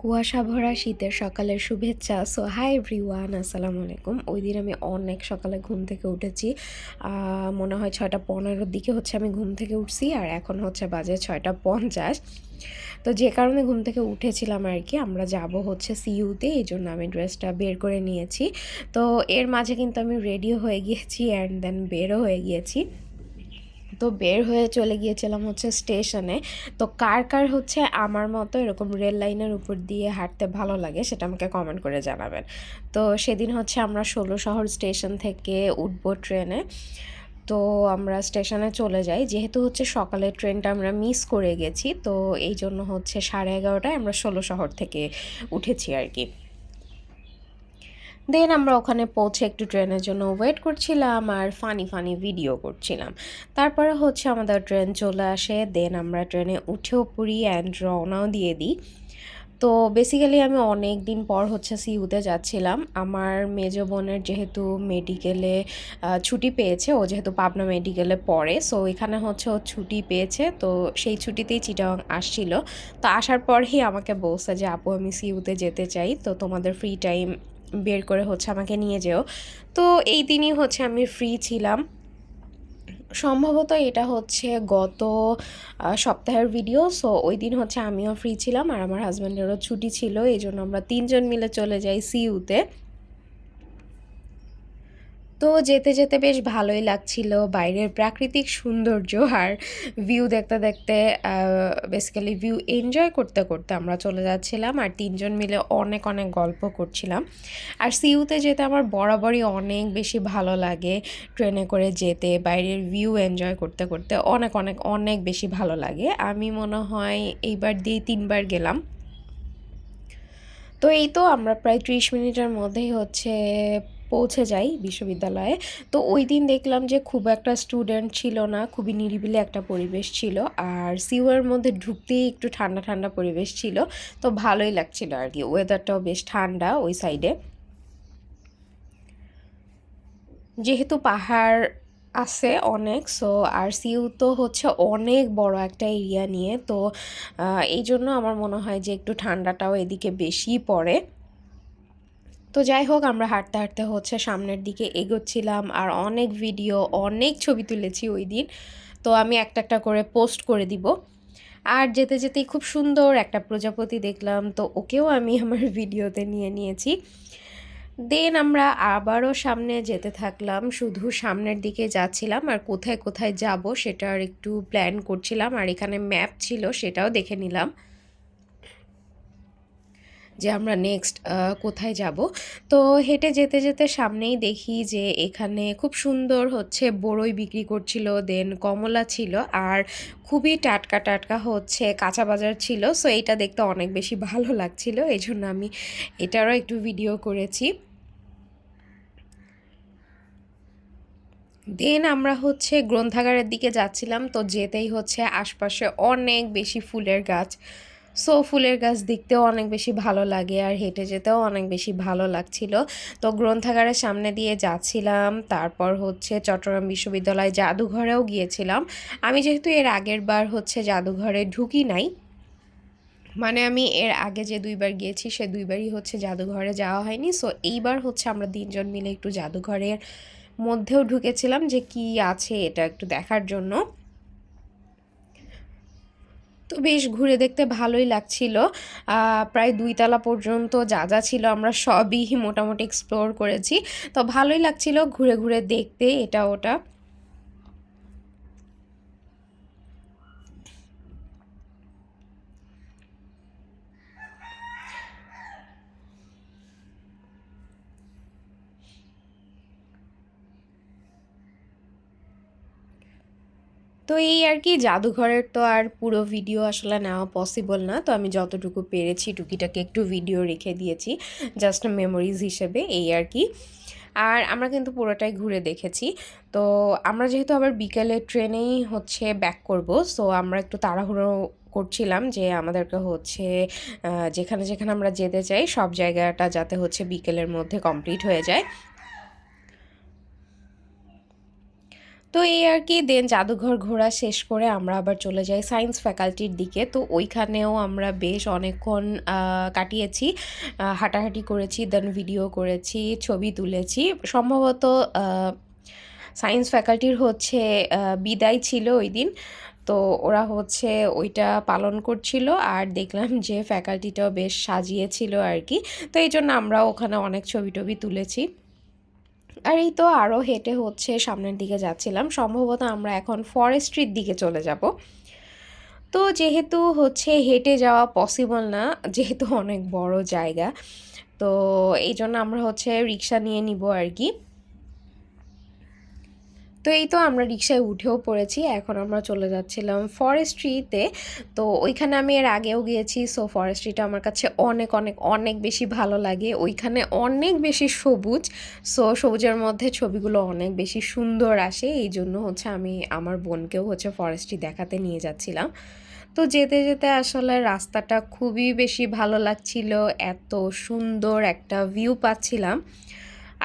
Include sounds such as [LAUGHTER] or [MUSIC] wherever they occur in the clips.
কুয়াশা ভরা শীতের সকালের শুভেচ্ছা। সো হাই এভরিওয়ান আসসালামু আলাইকুম। ওই দিন আমি অনেক সকালে ঘুম থেকে উঠেছি। মনে হয় ছয়টা পনেরোর দিকে হচ্ছে আমি ঘুম থেকে উঠছি আর এখন হচ্ছে বাজে ছয়টা পঞ্চাশ। তো যে কারণে ঘুম থেকে উঠেছিলাম আর কি, আমরা যাব হচ্ছে সিইউতে, এই জন্য আমি ড্রেসটা বের করে নিয়েছি। তো এর মাঝে কিন্তু আমি রেডিও হয়ে গিয়েছি অ্যান্ড দেন বেরও হয়ে গিয়েছি। তো বের হয়ে চলে গিয়েছিলাম হচ্ছে স্টেশনে। তো কার কার হচ্ছে আমার মতো এরকম রেল লাইনের উপর দিয়ে হাঁটতে ভালো লাগে সেটা আমাকে কমেন্ট করে জানাবেন। তো সেদিন হচ্ছে আমরা ষোলো শহর স্টেশন থেকে উঠবো ট্রেনে। তো আমরা স্টেশনে চলে যাই। যেহেতু হচ্ছে সকালের ট্রেনটা আমরা মিস করে গেছি, তো এই জন্য হচ্ছে সাড়ে এগারোটায় আমরা ষোলো শহর থেকে উঠেছি আর কি। দেন আমরা ওখানে পৌঁছে একটু ট্রেনের জন্য ওয়েট করছিলাম আর ফানি ফানি ভিডিও করছিলাম। তারপরে হচ্ছে আমাদের ট্রেন চলে আসে। দেন আমরা ট্রেনে উঠেও পড়ি অ্যান্ড রওনাও দিয়ে দিই। তো বেসিক্যালি আমি অনেক দিন পর হচ্ছে সিইউতে যাচ্ছিলাম। আমার মেজ বোনের যেহেতু মেডিকেলে ছুটি পেয়েছে, ও যেহেতু পাবনা মেডিকেলে পড়ে সো এখানে হচ্ছে ও ছুটি পেয়েছে। তো সেই ছুটিতেই চিটাং আসছিল। তো আসার পরই আমাকে বলছে যে, আপু, আমি সিইউতে যেতে চাই, তো তোমাদের ফ্রি টাইম বের করে হচ্ছে আমাকে নিয়ে যেও। তো এই দিনই হচ্ছে আমি ফ্রি ছিলাম। সম্ভবত এটা হচ্ছে গত সপ্তাহের ভিডিও সো ওই দিন হচ্ছে আমিও ফ্রি ছিলাম আর আমার হাজব্যান্ডেরও ছুটি ছিল এই জন্য আমরা তিনজন মিলে চলে যাই সিইউতে তো যেতে যেতে বেশ ভালোই লাগছিল। বাইরের প্রাকৃতিক সৌন্দর্য আর ভিউ দেখতে দেখতে বেসিক্যালি ভিউ এনজয় করতে করতে আমরা চলে যাচ্ছিলাম আর তিনজন মিলে অনেক অনেক গল্প করছিলাম। আর সিউতে যেতে আমার বরাবরই অনেক বেশি ভালো লাগে ট্রেনে করে যেতে, বাইরের ভিউ এনজয় করতে করতে অনেক অনেক অনেক বেশি ভালো লাগে। আমি মনে হয় এইবার দিয়ে তিনবার গেলাম। তো এই তো আমরা প্রায় ত্রিশ মিনিটের মধ্যেই হচ্ছে পৌঁছে যাই বিশ্ববিদ্যালয়ে। তো ওই দিন দেখলাম যে খুব একটা স্টুডেন্ট ছিল না, খুবই নিরিবিলি একটা পরিবেশ ছিল। আর সিওয়ার মধ্যে ঢুকতেই একটু ঠান্ডা ঠান্ডা পরিবেশ ছিল। তো ভালোই লাগছিল আর কি ওয়েদারটাও বেশ ঠান্ডা ওই সাইডে যেহেতু পাহাড় আছে অনেক সো আর সিউ তো হচ্ছে অনেক বড় একটা এরিয়া নিয়ে। তো এই জন্য আমার মনে হয় যে একটু ঠান্ডাটাও এদিকে বেশি পড়ে। তো যাই হোক, আমরা হাঁটতে হাঁটতে হচ্ছে সামনের দিকে এগোচ্ছিলাম আর অনেক ভিডিও অনেক ছবি তুলেছি ওই দিন। তো আমি একটা একটা করে পোস্ট করে দিব। আর যেতে যেতেই খুব সুন্দর একটা প্রজাপতি দেখলাম, তো ওকেও আমি [LAUGHS] আমার ভিডিওতে নিয়ে নিয়েছি। দেন আমরা আবারও সামনে যেতে থাকলাম, শুধু সামনের দিকে যাচ্ছিলাম আর কোথায় কোথায় যাব সেটার একটু প্ল্যান করছিলাম আর এখানে ম্যাপ ছিল সেটাও দেখে নিলাম। যে আমরা নেক্সট কোথায় যাব। তো হেঁটে যেতে যেতে সামনেই দেখি যে এখানে খুব সুন্দর হচ্ছে বড়ই বিক্রি করছিল দেন কমলা ছিল আর খুবই টাটকা টাটকা হচ্ছে কাঁচা বাজার ছিল। সো এইটা দেখতে অনেক বেশি ভালো লাগছিল এই জন্য আমি এটারও একটু ভিডিও করেছি। দেন আমরা হচ্ছে গ্রন্থাগারের দিকে যাচ্ছিলাম, তো যেতেই হচ্ছে আশপাশে অনেক বেশি ফুলের গাছ। সো ফুলের গাছ দেখতেও অনেক বেশি ভালো লাগে আর হেঁটে যেতেও অনেক বেশি ভালো লাগছিল। তো গ্রন্থাগারের সামনে দিয়ে যাচ্ছিলাম, তারপর হচ্ছে চট্টগ্রাম বিশ্ববিদ্যালয় জাদুঘরেও গিয়েছিলাম। আমি যেহেতু এর আগের বার হচ্ছে জাদুঘরে ঢুকি নাই মানে আমি এর আগে যে দুইবার গিয়েছি, সে দুইবারই হচ্ছে জাদুঘরে যাওয়া হয়নি। সো এইবার হচ্ছে আমরা তিনজন মিলে একটু জাদুঘরের মধ্যেও ঢুকেছিলাম যে কি আছে এটা একটু দেখার জন্য। তো বেশ ঘুরে দেখতে ভালোই লাগছিল। প্রায় দুইতলা পর্যন্ত যা যা ছিল আমরা সবই মোটামুটি এক্সপ্লোর করেছি। তো ভালোই লাগছিল ঘুরে ঘুরে দেখতে এটা, ওটা। তো এই আর কি জাদুঘরের তো আর পুরো ভিডিও আসলে নেওয়া পসিবল না। তো আমি যতটুকু পেরেছি টুকিটাকে একটু ভিডিও রেখে দিয়েছি জাস্ট মেমোরিজ হিসেবে এই আর কি। আর আমরা কিন্তু পুরোটাই ঘুরে দেখেছি। তো আমরা যেহেতু আবার বিকেলে ট্রেনেই হচ্ছে ব্যাক করব সো আমরা একটু তাড়াহুড়ো করছিলাম যে আমাদেরকে হচ্ছে যেখানে যেখানে আমরা যেতে চাই, সব জায়গাটা যাতে হচ্ছে বিকেলের মধ্যে কমপ্লিট হয়ে যায়। তো এই আর কি দেন জাদুঘর ঘোরা শেষ করে আমরা আবার চলে যাই সায়েন্স ফ্যাকাল্টির দিকে। তো ওইখানেও আমরা বেশ অনেকক্ষণ কাটিয়েছি হাঁটাহাঁটি করেছি দেন ভিডিও করেছি, ছবি তুলেছি। সম্ভবত সায়েন্স ফ্যাকাল্টির হচ্ছে বিদায় ছিল ওই দিন। তো ওরা হচ্ছে ওইটা পালন করছিল আর দেখলাম যে ফ্যাকাল্টিটাও বেশ সাজিয়েছিল আর কি। তো এই জন্য আমরা ওখানে অনেক ছবি টবি তুলেছি। আর এই তো আরও হেঁটে হচ্ছে সামনের দিকে যাচ্ছিলাম। সম্ভবত আমরা এখন ফরেস্ট্রির দিকে চলে যাব। তো যেহেতু হচ্ছে হেঁটে যাওয়া পসিবল না, যেহেতু অনেক বড় জায়গা, তো এই জন্য আমরা হচ্ছে রিক্সা নিয়ে নিব আর কি। তো এই তো আমরা রিক্সায় উঠেও পড়েছি, এখন আমরা চলে যাচ্ছিলাম ফরেস্ট্রিতে তো ওইখানে আমি এর আগেও গিয়েছি সো ফরেস্ট্রিটা আমার কাছে অনেক অনেক অনেক বেশি ভালো লাগে। ওইখানে অনেক বেশি সবুজ সো সবুজের মধ্যে ছবিগুলো অনেক বেশি সুন্দর আসে। এই জন্য হচ্ছে আমি আমার বোনকেও হচ্ছে ফরেস্ট্রি দেখাতে নিয়ে যাচ্ছিলাম। তো যেতে যেতে আসলে রাস্তাটা খুবই বেশি ভালো লাগছিল, এত সুন্দর একটা ভিউ পাচ্ছিলাম।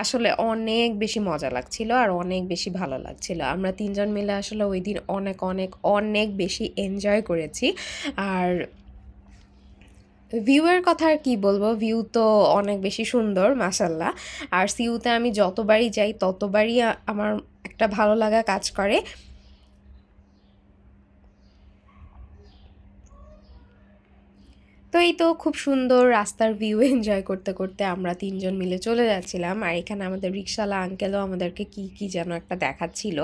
আসলে অনেক বেশি মজা লাগছিল আর অনেক বেশি ভালো লাগছিল। আমরা তিনজন মিলে আসলে ওই দিন অনেক অনেক অনেক বেশি এনজয় করেছি। আর ভিউয়ের কথা আর কী বলব? ভিউ তো অনেক বেশি সুন্দর মাসাল্লাহ আর সিউতে আমি যতবারই যাই, ততবারই আমার একটা ভালো লাগা কাজ করে। তো এই তো খুব সুন্দর রাস্তার ভিউ এনজয় [LAUGHS] করতে করতে আমরা তিনজন মিলে চলে যাচ্ছিলাম। আর এখানে আমাদের রিক্সাওয়ালা আঙ্কেলও আমাদেরকে কি কি যেন একটা দেখাচ্ছিল,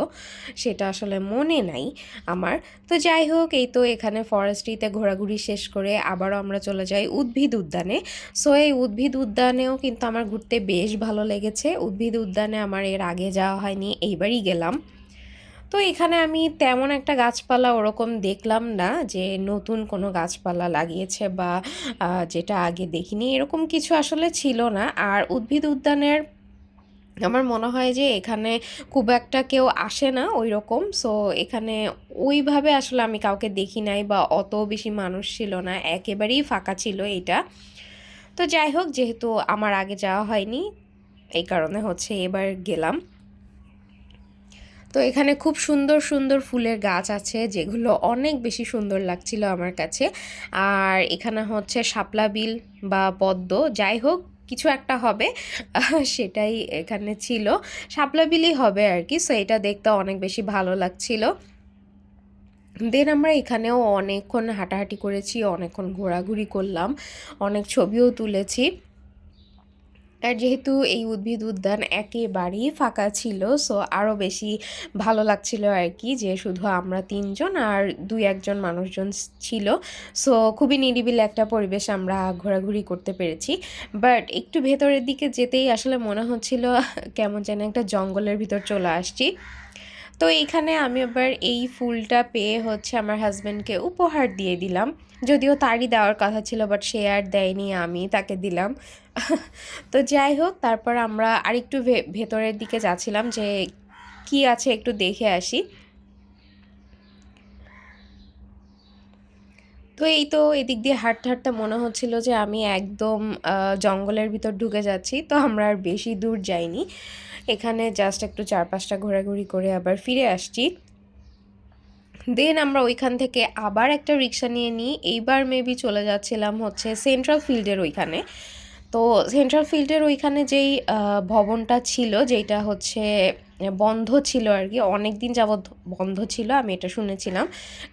সেটা আসলে মনে নাই আমার। তো যাই হোক, এই তো এখানে ফরেস্ট্রিতে ঘোরাঘুরি শেষ করে আবারও আমরা চলে যাই উদ্ভিদ উদ্যানে। সো এই উদ্ভিদ উদ্যানেও কিন্তু আমার ঘুরতে বেশ ভালো লেগেছে। উদ্ভিদ উদ্যানে আমার এর আগে যাওয়া হয়নি, এইবারই গেলাম। তো এখানে আমি তেমন একটা গাছপালা ওরকম দেখলাম না যে নতুন কোনো গাছপালা লাগিয়েছে বা যেটা আগে দেখিনি। এরকম কিছু আসলে ছিল না। আর উদ্ভিদ উদ্যানের আমার মনে হয় যে এখানে খুব একটা কেউ আসে না ওই রকম সো এখানে ওইভাবে আসলে আমি কাউকে দেখি নাই বা অত বেশি মানুষ ছিল না। একেবারেই ফাঁকা ছিল এটা। তো যাই হোক, যেহেতু আমার আগে যাওয়া হয়নি, এই কারণে হচ্ছে এবার গেলাম। তো এখানে খুব সুন্দর সুন্দর ফুলের গাছ আছে, যেগুলো অনেক বেশি সুন্দর লাগছিল আমার কাছে। আর এখানে হচ্ছে শাপলা বিল বা পদ্ম, যাই হোক, কিছু একটা হবে, [LAUGHS] সেটাই এখানে ছিল। শাপলা বিলই হবে আর কি সো এটা দেখতে অনেক বেশি ভালো লাগছিল। দেন আমরা এখানেও অনেকক্ষণ হাঁটাহাঁটি করেছি, অনেকক্ষণ ঘোরাঘুরি করলাম, অনেক ছবিও তুলেছি। আর যেহেতু এই উদ্ভিদ উদ্যান একেবারেই ফাঁকা ছিল সো আরও বেশি ভালো লাগছিল আর কি যে শুধু আমরা তিনজন আর দুই একজন মানুষজন ছিল। সো খুবই নিরিবিলি একটা পরিবেশ আমরা ঘোরাঘুরি করতে পেরেছি। বাট একটু ভেতরের দিকে যেতেই আসলে মনে হচ্ছিল কেমন যেন একটা জঙ্গলের ভিতর চলে আসছি। তো এইখানে আমি আবার এই ফুলটা পেয়ে হচ্ছে আমার হাজব্যান্ডকে উপহার দিয়ে দিলাম। যদিও তারই দেওয়ার কথা ছিল বাট সে আর দেয়নি, আমি তাকে দিলাম। তো যাই হোক, তারপর আমরা আরেকটু ভেতরের দিকে যাচ্ছিলাম যে কি আছে একটু দেখে আসি। তো এই তো এদিক দিয়ে হাঁটতে হাঁটতে মনে হচ্ছিল যে আমি একদম জঙ্গলের ভিতর ঢুকে যাচ্ছি, তো আমরা আর বেশি দূর যাইনি। এখানে জাস্ট একটু চারপাশটা ঘোরাঘুরি করে আবার ফিরে আসছি। দেন আমরা ওইখান থেকে আবার একটা রিক্সা নিয়ে নিই এইবার মেবি চলে যাচ্ছিলাম হচ্ছে সেন্ট্রাল ফিল্ডের ওইখানে। তো সেন্ট্রাল ফিল্ডের ওইখানে যেই ভবনটা ছিল যেটা হচ্ছে বন্ধ ছিল আর কি অনেক দিন যাবৎ বন্ধ ছিল, আমি এটা শুনেছিলাম।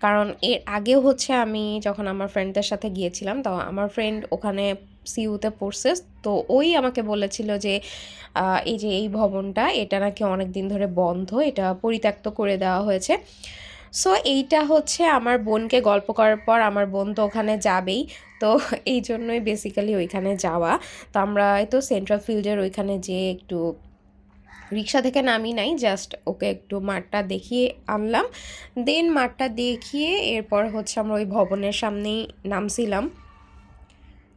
কারণ এর আগেও হচ্ছে আমি যখন আমার ফ্রেন্ডদের সাথে গিয়েছিলাম, তো আমার ফ্রেন্ড ওখানে সিইউতে পড়ছে, তো ওই আমাকে বলেছিল যে এই যে এই ভবনটা, এটা নাকি অনেক দিন ধরে বন্ধ, এটা পরিত্যক্ত করে দেওয়া হয়েছে। সো এইটা হচ্ছে আমার বোনকে গল্প করার পর আমার বোন তো ওখানে যাবেই। তো [LAUGHS] এই জন্যই বেসিক্যালি ওইখানে যাওয়া। তো আমরা তো সেন্ট্রাল ফিল্ডের ওইখানে যেয়ে একটু রিক্সা থেকে নামি নাই জাস্ট ওকে একটু মাঠটা দেখিয়ে আনলাম। দেন মাঠটা দেখিয়ে এরপর হচ্ছে আমরা ওই ভবনের সামনেই নামছিলাম।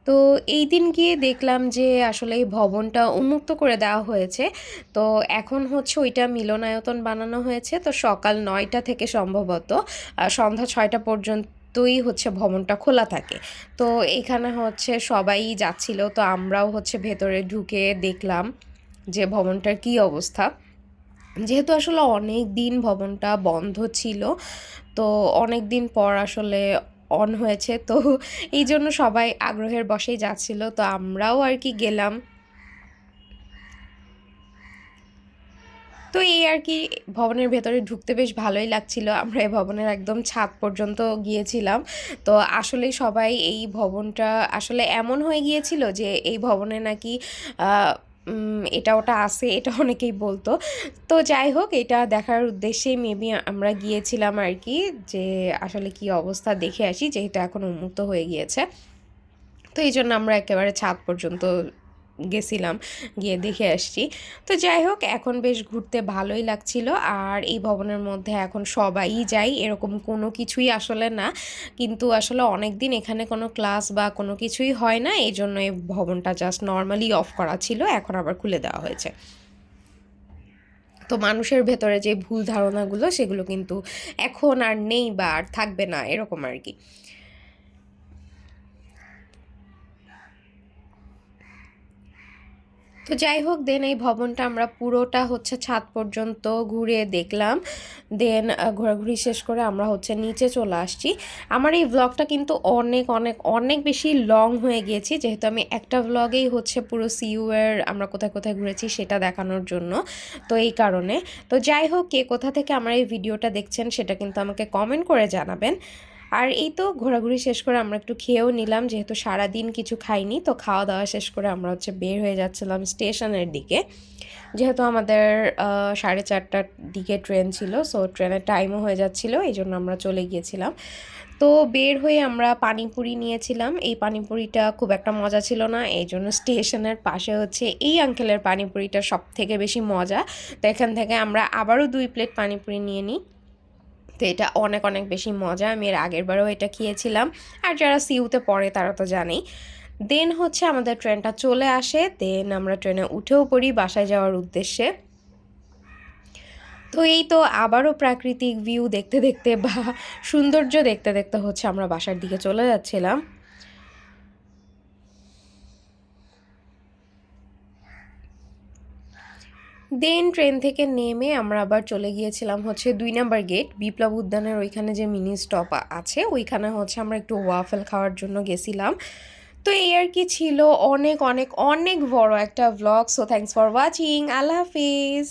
তো এই দিন গিয়ে দেখলাম যে আসলে এই ভবনটা উন্মুক্ত করে দেওয়া হয়েছে। তো এখন হচ্ছে ওইটা মিলনায়তন বানানো হয়েছে। তো সকাল নয়টা থেকে সম্ভবত সন্ধ্যা ছয়টা পর্যন্ত পর্যন্তই হচ্ছে ভবনটা খোলা থাকে। তো এখানে হচ্ছে সবাই যাচ্ছিল। তো আমরাও হচ্ছে ভেতরে ঢুকে দেখলাম যে ভবনটার কী অবস্থা। যেহেতু আসলে অনেক দিন ভবনটা বন্ধ ছিল, তো অনেক দিন পর আসলে অন হয়েছে। তো এই জন্য সবাই আগ্রহের বশেই যাচ্ছিল। তো আমরাও আর কি গেলাম। তো এই আর কি ভবনের ভেতরে ঢুকতে বেশ ভালোই লাগছিল। আমরা এই ভবনের একদম ছাদ পর্যন্ত গিয়েছিলাম। তো আসলে সবাই এই ভবনটা আসলে এমন হয়ে গিয়েছিল যে এই ভবনে নাকি এটা ওটা আছে, এটা অনেকেই বলতো। তো যাই হোক, এটা দেখার উদ্দেশ্যেই মেবি আমরা গিয়েছিলাম আর কি, যে আসলে কি অবস্থা দেখে আসি যেহেতু এখন উন্মুক্ত হয়ে গিয়েছে। তো এই জন্য আমরা একেবারে ছাদ পর্যন্ত গেছিলাম, গিয়ে দেখে আসছি। তো যাই হোক, এখন বেশ ঘুরতে ভালোই লাগছিল। আর এই ভবনের মধ্যে এখন সবাই যাই, এরকম কোনো কিছুই আসলে না। কিন্তু আসলে অনেক দিন এখানে কোনো ক্লাস বা কোনো কিছুই হয় না, এই জন্য এই ভবনটা জাস্ট নর্মালি অফ করা ছিল, এখন আবার খুলে দেওয়া হয়েছে। তো মানুষের ভেতরে যে ভুল ধারণাগুলো, সেগুলো কিন্তু এখন আর নেই বা আর থাকবে না, এরকম আর কি। তো যাই হোক দেন এই ভবনটা আমরা পুরোটা হচ্ছে ছাদ পর্যন্ত ঘুরে দেখলাম। দেন ঘোরাঘুরি শেষ করে আমরা হচ্ছে নিচে চলে আসছি। আমার এই ব্লগটা কিন্তু অনেক অনেক অনেক বেশি লং হয়ে গিয়েছি। যেহেতু আমি একটা ব্লগেই হচ্ছে পুরো সিউয়ের আমরা কোথায় কোথায় ঘুরেছি সেটা দেখানোর জন্য। তো এই কারণে। তো যাই হোক কে কোথা থেকে আমার এই ভিডিওটা দেখছেন সেটা কিন্তু আমাকে কমেন্ট করে জানাবেন। আর এই তো ঘোরাঘুরি শেষ করে আমরা একটু খেয়েও নিলাম, যেহেতু সারা দিন কিছু খাইনি, তো খাওয়া দাওয়া শেষ করে আমরা হচ্ছে বের হয়ে যাচ্ছিলাম স্টেশনের দিকে। যেহেতু আমাদের সাড়ে চারটার দিকে ট্রেন ছিল, সো ট্রেনের টাইমও হয়ে যাচ্ছিল, এই জন্য আমরা চলে গিয়েছিলাম। তো বের হয়ে আমরা পানিপুরি নিয়েছিলাম, এই পানিপুরিটা খুব একটা মজা ছিল না, এই জন্য স্টেশনের পাশে হচ্ছে এই আঙ্কেলের পানিপুরিটা সব থেকে বেশি মজা। তো এখান থেকে আমরা আবারও দুই প্লেট পানিপুরি নিয়ে নিই। তো এটা অনেক অনেক বেশি মজা। আমি এর আগেরবারও এটা খেয়েছিলাম। আর যারা সিউতে পড়ে তারা তো জানেই। দেন হচ্ছে আমাদের ট্রেনটা চলে আসে। দেন আমরা ট্রেনে উঠেও পড়ি বাসায় যাওয়ার উদ্দেশ্যে। তো এই তো আবারও প্রাকৃতিক ভিউ দেখতে দেখতে বা সৌন্দর্য দেখতে দেখতে হচ্ছে আমরা বাসার দিকে চলে যাচ্ছিলাম। দেন ট্রেন থেকে নেমে আমরা আবার চলে গিয়েছিলাম হচ্ছে দুই নাম্বার গেট, বিপ্লব উদ্যানের ওইখানে যে মিনি স্টপ আছে, ওইখানে হচ্ছে আমরা একটু ওয়াফেল খাওয়ার জন্য গেছিলাম। তো এই আর কি ছিল, অনেক অনেক অনেক বড় একটা blog so thanks for watching Allah Hafiz!